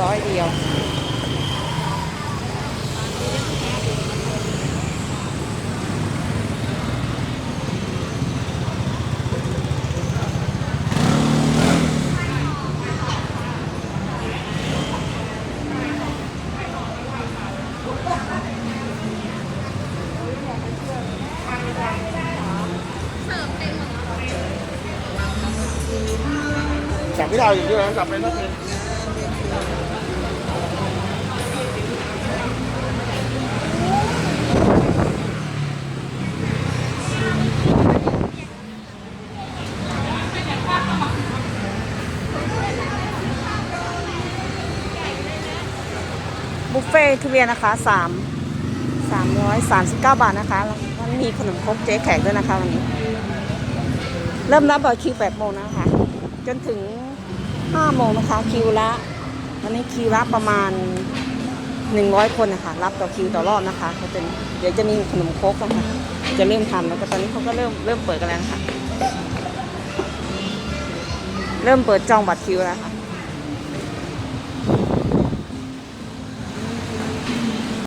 ร้อยเดียว จับพี่ดาวอยู่ด้วยนะจับเป็นนักเรียนบุฟเฟ่ต์ทุเรียนนะคะสามสามร้อยสามสิบเก้าบาทนะคะแล้วก็มีขนมครกเจ๊แขกด้วยนะคะวันนี้ เริ่มนับบัตรคิวแปดโมงนะคะ จนถึง5โมงนะคะคิวละวันนี้คิวละประมาณ 100 คนนะคะรับต่อคิวต่อรอบนะคะเขาจะเดี๋ยวจะมีขนมครกนะคะจะเริ่มทำแล้วก็ตอนนี้เขาก็เริ่มเริ่มเปิดกันแล้วนะคะเริ่มเปิดจองบัตรคิวแล้วค่ะ